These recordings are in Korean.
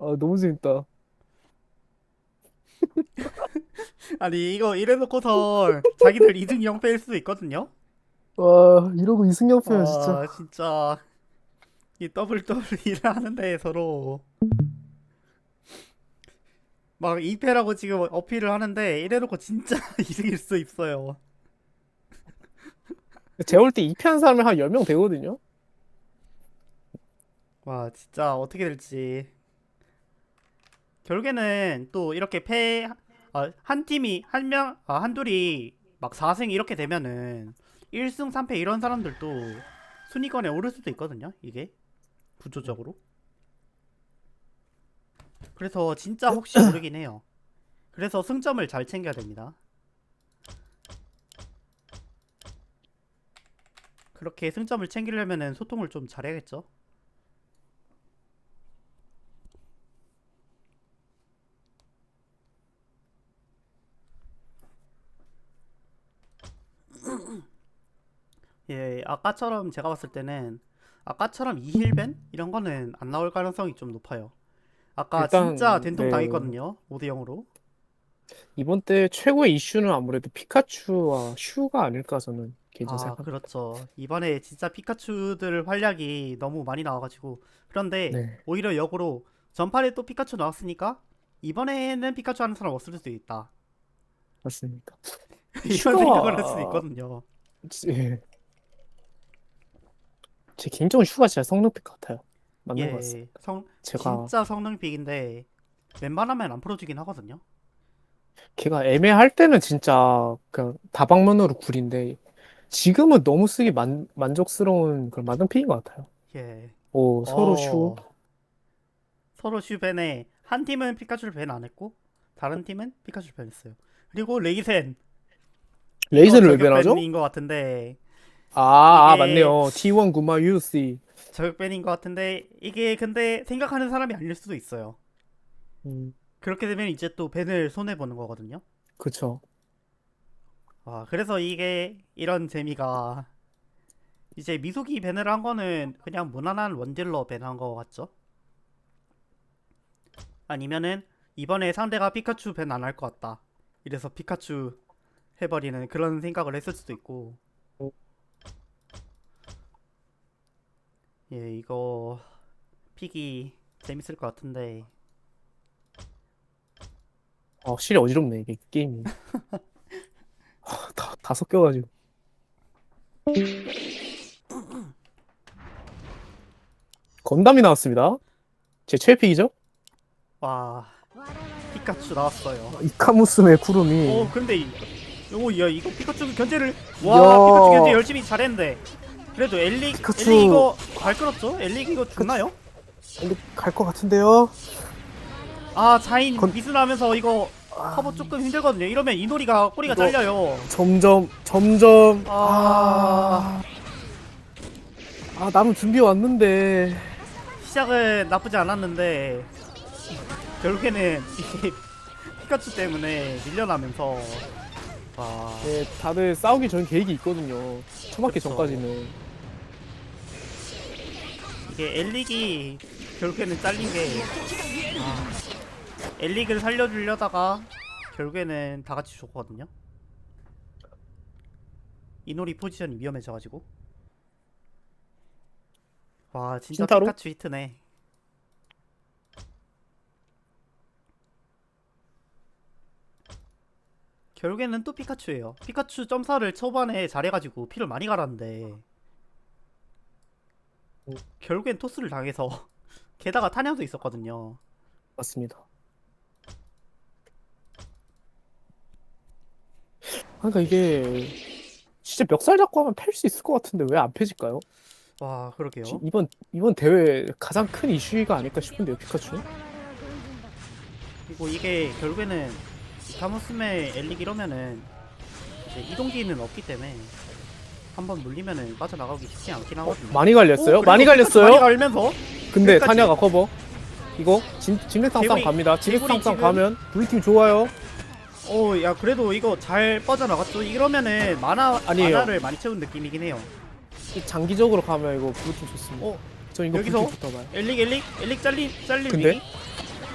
아 너무 재밌다. 아니 이거 이래놓고서 자기들 2등 0패일 수도 있거든요. 와 이러고 이승엽 패면 진짜. 아 진짜 이 더블 더블 일을 하는데 서로 막 2패라고 지금 어필을 하는데 이래놓고 진짜 2등일 수 있어요. 볼때 2패 한 사람이 한 10명 되거든요. 와 진짜 어떻게 될지 결국에는 또 이렇게 패 아, 한 팀이 한명 아, 한둘이 막 4승 이렇게 되면은 1승 3패 이런 사람들도 순위권에 오를 수도 있거든요 이게. 구조적으로. 그래서 진짜 혹시 모르긴 해요. 그래서 승점을 잘 챙겨야 됩니다. 그렇게 승점을 챙기려면은 소통을 좀 잘해야겠죠 예, 아까처럼 제가 봤을 때는 아까처럼 이힐벤 이런 거는 안 나올 가능성이 좀 높아요. 아까 일단, 진짜 된통 네. 당했거든요. 5대 0으로. 이번 때 최고의 이슈는 아무래도 피카츄와 슈가 아닐까 저는 개인적으로 아, 생각합니다. 그렇죠. 이번에 진짜 피카츄들 활약이 너무 많이 나와가지고 그런데 네. 오히려 역으로 전판에 또 피카츄 나왔으니까 이번에는 피카츄 하는 사람 없을 수도 있다. 맞습니다. 이런 슈가- 생각을 할 수도 있거든요. 예. 제 개인적으로 슈가 진짜 성능픽 같아요. 맞는 것 예, 같습니다. 성 제가 진짜 성능픽인데 웬만하면 안 풀어주긴 하거든요. 걔가 애매할 때는 진짜 그냥 다방면으로 구린데 지금은 너무 쓰기 만, 만족스러운 그런 만능픽인 것 같아요. 예. 오 서로 어, 슈. 서로 슈 밴에 한 팀은 피카츄를 밴안 했고 다른 팀은 피카츄를 밴했어요. 그리고 레이센 레이저를 왜 변하죠? 밴인 것 같은데 아, 아 이게- 맞네요. T1 구마 UC. 저격 밴인 것 같은데 이게 근데 생각하는 사람이 아닐 수도 있어요. 음, 그렇게 되면 이제 또 밴을 손해 보는 거거든요. 그쵸. 아 그래서 이게 이런 재미가 이제 미소기 밴을 한 거는 그냥 무난한 원딜러 밴한 거 같죠? 아니면은 이번에 상대가 피카츄 밴 안 할 것 같다. 이래서 피카츄 해버리는 그런 생각을 했을 수도 있고. 예, 이거 픽이 재밌을 것 같은데. 아, 확실히 어지럽네 이게 게임이. 아, 다, 다 섞여가지고. 건담이 나왔습니다. 제 최애픽이죠? 와, 피카츄 나왔어요. 이카무스메 쿠루미. 오, 근데 이, 오, 야 이거 피카츄 견제를 와 야. 피카츄 견제 열심히 잘했는데 그래도 엘릭 피카츄. 엘릭 이거 잘 끌었죠? 엘릭 이거 죽나요? 근데 갈것 같은데요? 아 자인 건- 미스 나면서 이거 커버 조금 힘들거든요. 이러면 이노리가 꼬리가 이거- 잘려요. 점점, 점점. 아. 아, 아, 나는 준비 왔는데. 시작은 나쁘지 않았는데 결국에는 이게 피카츄 때문에 밀려나면서 와 네, 다들 싸우기 전 계획이 있거든요. 처맞기 그쵸. 전까지는. 이게 엘릭이 결국에는 잘린 게 아, 엘릭을 살려주려다가 결국에는 다 같이 죽거든요. 이노리 포지션이 위험해져가지고 와 진짜 신타로? 피카츄 히트네. 결국에는 또 피카츄예요. 피카츄 점사를 초반에 잘해가지고 피를 많이 갈았는데 결국엔 토스를 당해서 게다가 탄약도 있었거든요. 맞습니다. 그러니까 이게 진짜 멱살 잡고 하면 팰 수 있을 것 같은데 왜 안 펴질까요? 와 그러게요. 지- 이번 이번 대회 가장 큰 이슈가 아닐까 싶은데요, 피카츄. 그리고 이게 결국에는 이카무스메 엘릭 이러면은 이제 이동기는 없기 때문에 한번 물리면은 빠져나가기 쉽지 않긴 하거든요. 많이 갈렸어요? 오, 많이 그래도 피카츄 많이 갈렸어요? 갈면서 근데 끝까지. 타냐가 커버. 이거 진 개구리- 갑니다. 지금- 가면 우리 팀 좋아요. 오, 야 그래도 이거 잘 빠져나갔죠. 이러면은 만화 아니에요. 만화를 많이 채운 느낌이긴 해요. 이 장기적으로 가면 이거 블루팀 좋습니다. 어, 전 이거 여기서? 블루팀. 엘릭 엘릭 엘릭 잘린 잘린 근데? 위기.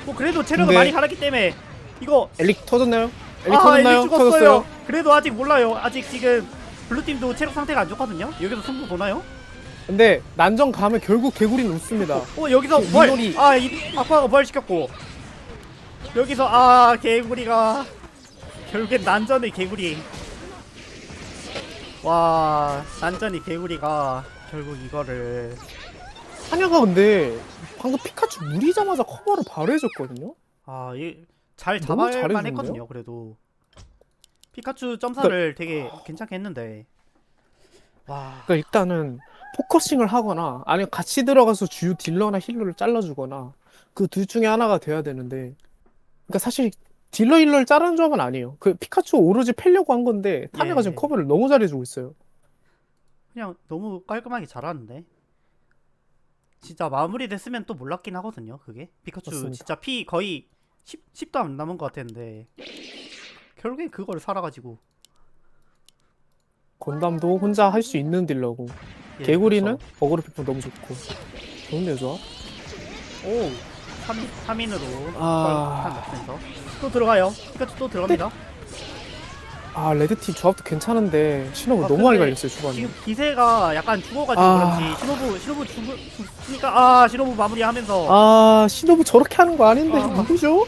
뭐 그래도 체력을 근데- 많이 갈았기 때문에 이거 엘릭 터졌나요? 엘릭 아 터졌나요? 죽었어요. 터졌어요. 그래도 아직 몰라요. 아직 지금 블루팀도 체력 상태가 안 좋거든요. 여기서 승부 보나요? 근데 난전 가면 결국 개구리는 웃습니다. 어 여기서 그 부활 민원이- 아 이, 아빠가 부활시켰고 여기서 아 개구리가 결국엔 난전의 개구리 와 난전의 개구리가 결국 이거를 하냐가 근데 방금 피카츄 물리자마자 커버를 바로 해줬거든요. 아이 잘 너무 잡아야만 잘해주는데요? 했거든요 그래도 피카츄 점사를 되게 괜찮게 했는데 와 그러니까 일단은 포커싱을 하거나 아니면 같이 들어가서 주요 딜러나 힐러를 잘라주거나 그 둘 중에 하나가 돼야 되는데 그러니까 사실 딜러 힐러를 자르는 조합은 아니에요. 그 피카츄 오로지 패려고 한 건데 타냐가 예. 지금 커버를 너무 잘해주고 있어요. 그냥 너무 깔끔하게 잘하는데 진짜 마무리 됐으면 또 몰랐긴 하거든요 그게 피카츄 맞습니다. 진짜 피 거의 10, 10 도 안 남은 것 같았는데 결국엔 그걸 살아가지고. 건담도 혼자 할 수 있는 딜러고. 예, 개구리는 그래서- 어그로 피프 너무 좋고. 좋은데요 조합? 오 3인, 3인으로 아. 넣면서 또 들어가요. 피카츄 또 들어갑니다 아 레드팀 조합도 괜찮은데 신호부 아, 너무 많이 근데 갈렸어요 초반에 지금 기세가 약간 죽어가지고 아. 그런지 신호부 신호부 죽, 죽으니까 아 신호부 마무리하면서 아 신호부 저렇게 하는 거 아닌데 아. 누구죠?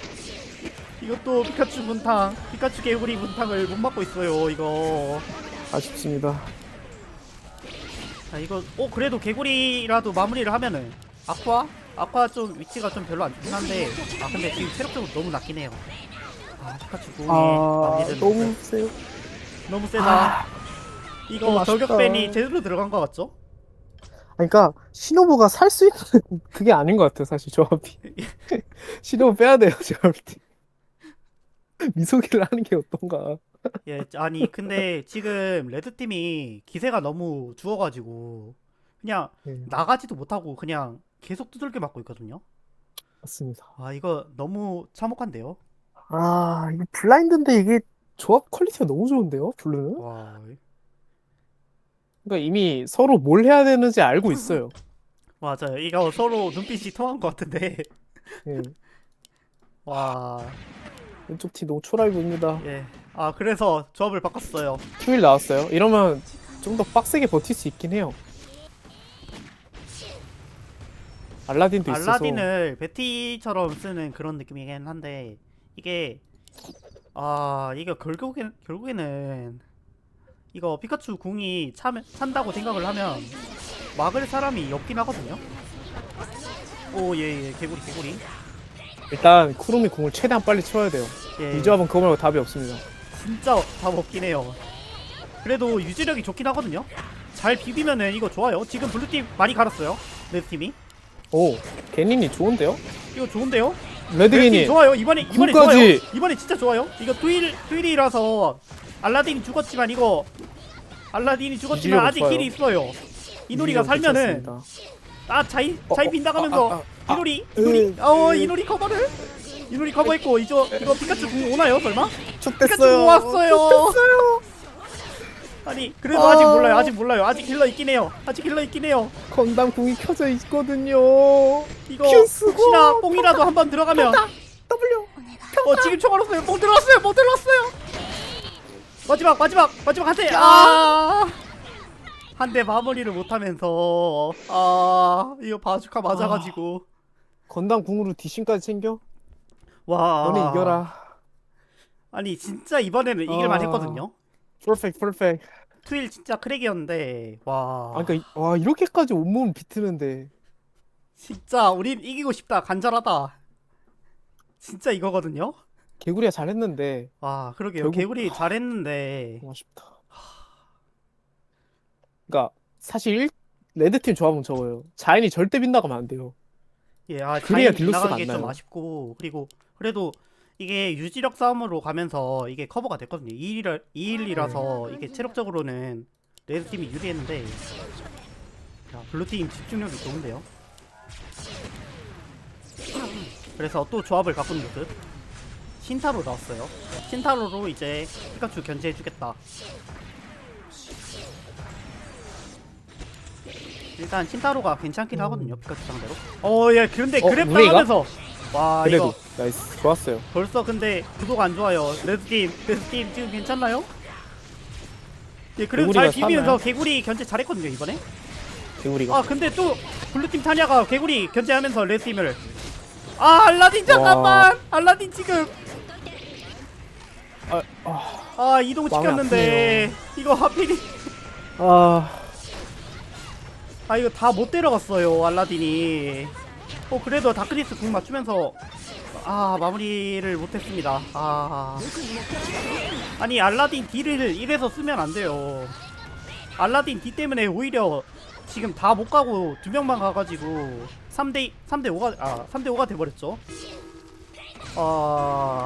이것도 피카츄 문탕 피카츄 개구리 문탕을 못 맞고 있어요 이거 아쉽습니다 자 이거 어 그래도 개구리라도 마무리를 하면은 아쿠아 아쿠아 좀 위치가 좀 별로 안 좋긴 한데 아 근데 지금 체력적으로 너무 낮긴 해요 아 공이 아 너무 거. 세요. 너무 세다. 아, 이거 너무 아쉽다. 저격밴이 제대로 들어간 거 같죠? 그러니까 신호부가 살 수 있는 그게 아닌 것 같아요 사실 조합이. 신호부 빼야 돼요 제가 볼 때 미소기를 하는 게 어떤가. 예 아니 근데 지금 레드 팀이 기세가 너무 죽어가지고 그냥 네, 나가지도 못하고 그냥 계속 두들겨 맞고 있거든요. 맞습니다. 아 이거 너무 참혹한데요 아 이거 블라인드인데 이게 조합 퀄리티가 너무 좋은데요 블루는? 와. 그러니까 이미 서로 뭘 해야 되는지 알고 있어요. 맞아요. 이거 서로 눈빛이 통한 것 같은데. 예. 와. 왼쪽 티 너무 초라해 보입니다. 예. 아 그래서 조합을 바꿨어요. 큐일 나왔어요. 이러면 좀 더 빡세게 버틸 수 있긴 해요. 알라딘도 있어서. 알라딘을 베티처럼 쓰는 그런 느낌이긴 한데 이게 아 이거 결국엔 결국에는 이거 피카츄 궁이 참, 찬다고 생각을 하면 막을 사람이 없긴 하거든요. 오 예예 개구리 개구리 일단 쿠루미 공을 최대한 빨리 쳐야 돼요 예 이 조합은 그거 말고 답이 없습니다 진짜 답 없긴 해요. 그래도 유지력이 좋긴 하거든요. 잘 비비면은 이거 좋아요. 지금 블루팀 많이 갈았어요. 레드팀이 오 개닌이 좋은데요? 이거 좋은데요? 레드긴이 레드팀 좋아요. 이번에 이번에 궁까지. 좋아요. 이번에 진짜 좋아요. 이거 투일 투일이라서 알라딘이 죽었지만 이거 알라딘이 죽었지만 아직 좋아요. 힐이 있어요. 이노리가 살면은 괜찮습니다. 아 자이 어, 자이 어, 빈다가면서 아, 아, 아, 이노리 으, 이노리 어 으. 이노리 커버를 이노리 커버했고 이거 이거 피카츄 궁 오나요 설마? 쭉 피카츄 됐어요 왔어요. 쭉 됐어요 아니 그래도 아. 아직 몰라요. 아직 몰라요. 아직 힐러 있긴 해요. 아직 힐러 있긴 해요. 건담 궁이 켜져 있거든요 이거 큐 쓰고 혹시나 뽕이라도 한 번 들어가면 W 어 지금 총 알았어요. 뽕 들어왔어요. 뽕 들어왔어요. 마지막 마지막 마지막 한대 아. 한 대 마무리를 못하면서 아 이거 바주카 맞아가지고 건담 궁으로 디신까지 챙겨? 와 너네 이겨라 아니 진짜 이번에는 이길만 아. 했거든요 퍼펙트 퍼펙트 트윌 진짜 크랙이었는데 와. 아 그러니까 이- 와 이렇게까지 온몸 비트는데. 진짜 우린 이기고 싶다. 간절하다. 진짜 이거거든요? 개구리가 잘했는데. 와 그러게요. 결국- 개구리 잘했는데. 너무 아쉽다. 그러니까 사실 일- 레드팀 조합은 적어요. 자연이 절대 빗나가면 안 돼요. 예, 아, 그래야 딜로스가 안게좀 나요. 아쉽고 그리고 그래도 이게 유지력 싸움으로 가면서 이게 커버가 됐거든요. 2일 2일이라서 이게 체력적으로는 레드 팀이 유리했는데 자, 블루 팀 집중력이 좋은데요. 그래서 또 조합을 바꾸는 모습. 신타로 나왔어요. 신타로로 이제 피카츄 견제해주겠다. 일단 신타로가 괜찮긴 음. 하거든요. 피카츄 상대로. 어, 예. 그런데 어, 그랩 우리가? 당하면서 와 그래도. 이거 나이스 좋았어요 벌써 근데 구도가 안 좋아요. 레드팀, 레드팀 지금 괜찮나요? 예, 그래도 잘 개구리가 비비면서 사나요? 개구리 견제 잘했거든요 이번에. 개구리가 아 근데 또 블루팀 타냐가 개구리 견제하면서 레드팀을. 아 알라딘 잠깐만. 알라딘 지금 아, 아, 아 이동 마음이 시켰는데 이거 하필이 아 아 이거 다 못 데려갔어요 알라딘이. 어 그래도 다크니스 궁 맞추면서 아 마무리를 못했습니다. 아 아니 알라딘 딜을 이래서 쓰면 안 돼요. 알라딘 딜 때문에 오히려 지금 다 못 가고 두 명만 가가지고 3대 3대 5가 아 3대 5가 돼버렸죠. 아